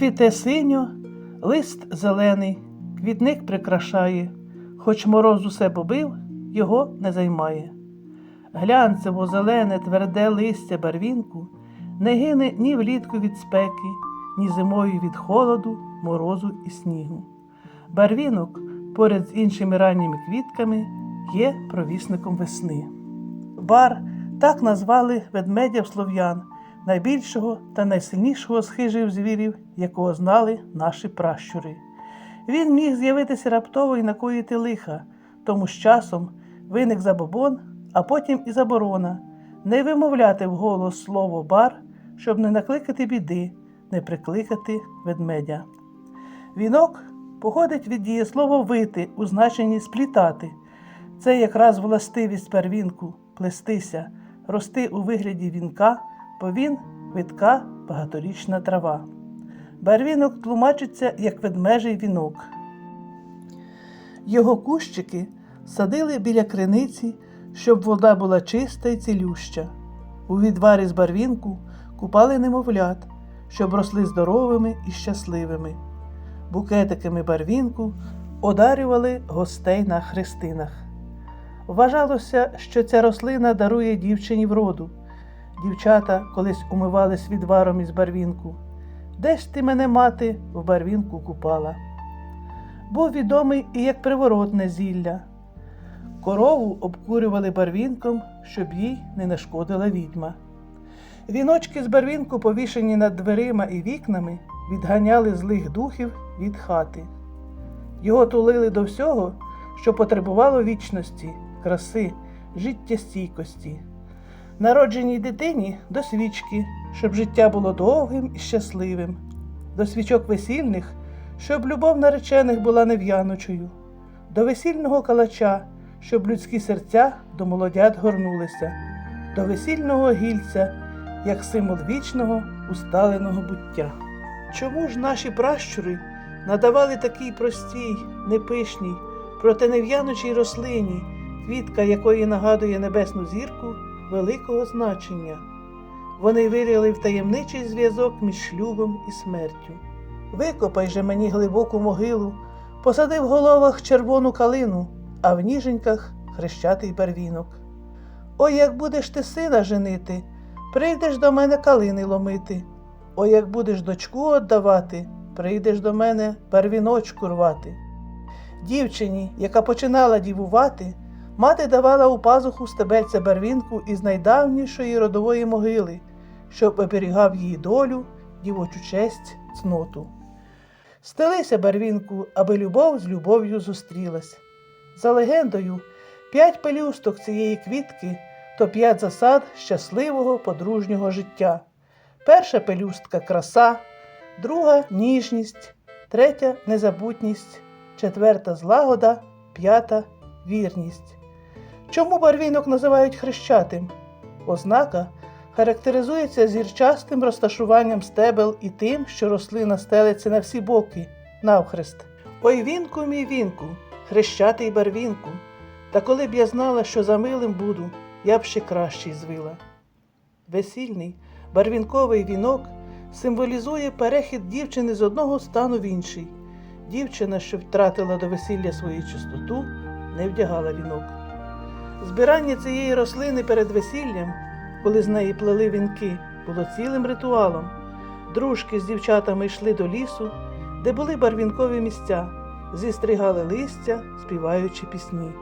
цвіте синьо, лист зелений, квітник прикрашає, хоч мороз усе побив, його не займає. Глянцево зелене тверде листя барвінку не гине ні влітку від спеки, ні зимою від холоду, морозу і снігу. Барвінок поряд з іншими ранніми квітками є провісником весни. Бар так назвали ведмедя слов'ян, найбільшого та найсильнішого з хижих звірів, якого знали наші пращури. Він міг з'явитися раптово і накоїти лиха, тому з часом виник забобон, а потім і заборона не вимовляти вголос слово бар, щоб не накликати біди, не прикликати ведмедя. Вінок походить від дієслова вити у значенні сплітати. Це якраз властивість первінку плестися, рости у вигляді вінка, бо він витка багаторічна трава. Барвінок тлумачиться як ведмежий вінок. Його кущики садили біля криниці, щоб вода була чиста і цілюща. У відварі з барвінку купали немовлят, щоб росли здоровими і щасливими. Букетиками барвінку одарювали гостей на хрестинах. Вважалося, що ця рослина дарує дівчині вроду. Дівчата колись умивались відваром із барвінку. Де ж ти мене, мати, в барвінку купала? Був відомий і як приворотне зілля. Корову обкурювали барвінком, щоб їй не нашкодила відьма. Віночки з барвінку, повішені над дверима і вікнами, відганяли злих духів від хати. Його тулили до всього, що потребувало вічності, краси, життєстійкості. Народженій дитині до свічки, щоб життя було довгим і щасливим, до свічок весільних, щоб любов наречених була нев'яночою, до весільного калача, щоб людські серця до молодят горнулися, до весільного гільця, як символ вічного, усталеного буття. Чому ж наші пращури надавали такій простій, непишній, проте нев'яночій рослині, квітка якої нагадує небесну зірку, великого значення? Вони виріли в таємничий зв'язок між шлюбом і смертю. Викопай же мені глибоку могилу, посади в головах червону калину, а в ніженьках хрещатий барвінок. Ой, як будеш ти сина женити, прийдеш до мене калини ломити. Ой, як будеш дочку отдавати, прийдеш до мене барвіночку рвати. Дівчині, яка починала дівувати, мати давала у пазуху стебельця барвінку із найдавнішої родової могили, щоб оберігав її долю, дівочу честь, цноту. Стелися барвінку, аби любов з любов'ю зустрілась. За легендою, п'ять пелюсток цієї квітки то п'ять засад щасливого подружнього життя. Перша пелюстка краса, друга ніжність, третя незабутність, четверта злагода, п'ята вірність. Чому барвінок називають хрещатим? Ознака характеризується зірчастим розташуванням стебел і тим, що рослина стелиться на всі боки, навхрест. Ой вінку, мій вінку, хрещатий барвінку, та коли б я знала, що за милим буду, я б ще кращий звила. Весільний, барвінковий вінок символізує перехід дівчини з одного стану в інший. Дівчина, що втратила до весілля свою чистоту, не вдягала вінок. Збирання цієї рослини перед весіллям, коли з неї плели вінки, було цілим ритуалом. Дружки з дівчатами йшли до лісу, де були барвінкові місця, зістригали листя, співаючи пісні.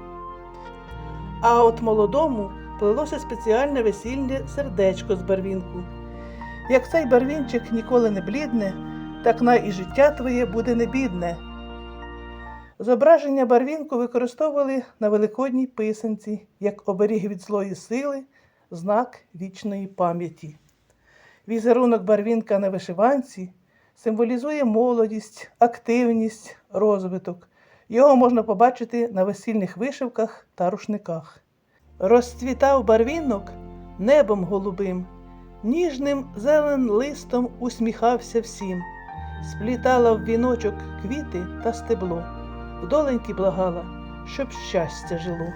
А от молодому плелося спеціальне весільне сердечко з барвінку. Як цей барвінчик ніколи не блідне, так на і життя твоє буде не бідне. Зображення барвінку використовували на великодній писанці як оберіг від злої сили, знак вічної пам'яті. Візерунок барвінка на вишиванці символізує молодість, активність, розвиток. Його можна побачити на весільних вишивках та рушниках. Розцвітав барвінок небом голубим, ніжним зелен листом усміхався всім, сплітала в віночок квіти та стебло, вдоленьки благала, щоб щастя жило.